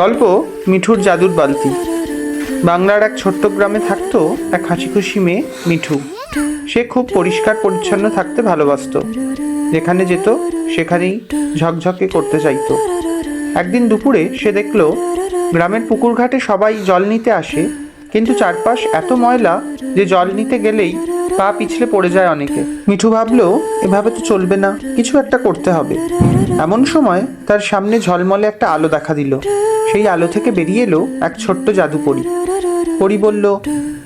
গল্প মিঠুর জাদুর বালতি। বাংলার এক ছোট্ট গ্রামে থাকতো এক হাসি খুশি মেয়ে, মিঠু। সে খুব পরিষ্কার পরিচ্ছন্ন থাকতে ভালোবাসতো। যেখানে যেত, সেখানেই ঝকঝকে করতে চাইতো। একদিন দুপুরে সে দেখল, গ্রামের পুকুর ঘাটে সবাই জল নিতে আসে, কিন্তু চারপাশ এত ময়লা যে জল নিতে গেলেই পা পিছলে পড়ে যায় অনেকে। মিঠু ভাবলো, এভাবে তো চলবে না, কিছু একটা করতে হবে। এমন সময় তার সামনে ঝলমলে একটা আলো দেখা দিল। সেই আলো থেকে বেরিয়ে এলো এক ছোট্ট জাদু পরি বলল,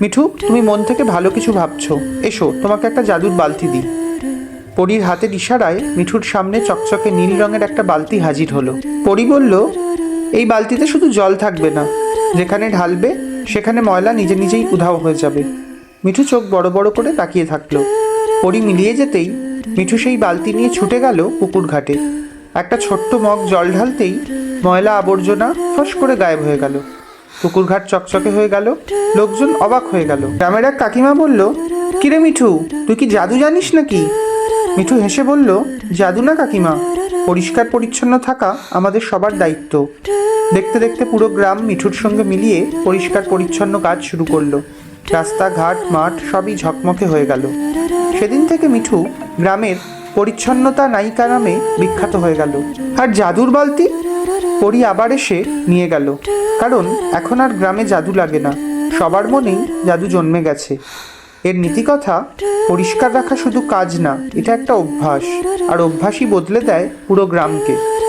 মিঠু, তুমি মন থেকে ভালো কিছু ভাবছ। এসো, তোমাকে একটা জাদুর বালতি দিই। পরীর হাতের ইশারায় মিঠুর সামনে চকচকে নীল রঙের একটা বালতি হাজির হলো। পরি বলল, এই বালতিতে শুধু জল থাকবে না। যেখানে ঢালবে, সেখানে ময়লা নিজে নিজেই উধাও হয়ে যাবে। মিঠু চোখ বড় বড় করে তাকিয়ে থাকল। পরি মিলিয়ে যেতেই মিঠু সেই বালতি নিয়ে ছুটে গেল পুকুর ঘাটে। একটা ছোট্ট মগ জল ঢালতেই ময়লা আবর্জনা ফস করে গায়েব হয়ে গেল। পুকুর ঘাট চকচকে হয়ে গেল, লোকজন অবাক হয়ে গেল। গ্রামের এক কাকিমা বলল, কিরে মিঠু, তুই কি জাদু জানিস নাকি? মিঠু হেসে বলল, জাদু না কাকিমা, পরিষ্কার পরিচ্ছন্ন থাকা আমাদের সবার দায়িত্ব। দেখতে দেখতে পুরো গ্রাম মিঠুর সঙ্গে মিলিয়ে পরিষ্কার পরিচ্ছন্ন কাজ শুরু করল। রাস্তাঘাট, মাঠ সবই ঝকমকে হয়ে গেল। সেদিন থেকে মিঠু গ্রামের পরিচ্ছন্নতা নায়িকা নামে বিখ্যাত হয়ে গেল। আর জাদুর বালতি পরি আবার এসে নিয়ে গেল। কারণ এখন আর গ্রামে জাদু লাগে না। সবার মনেই জাদু জন্মে গেছে। এর নীতিকথা, পরিষ্কার রাখা শুধু কাজ না, এটা একটা অভ্যাস। আর অভ্যাসই বদলে দেয় পুরো গ্রামকে।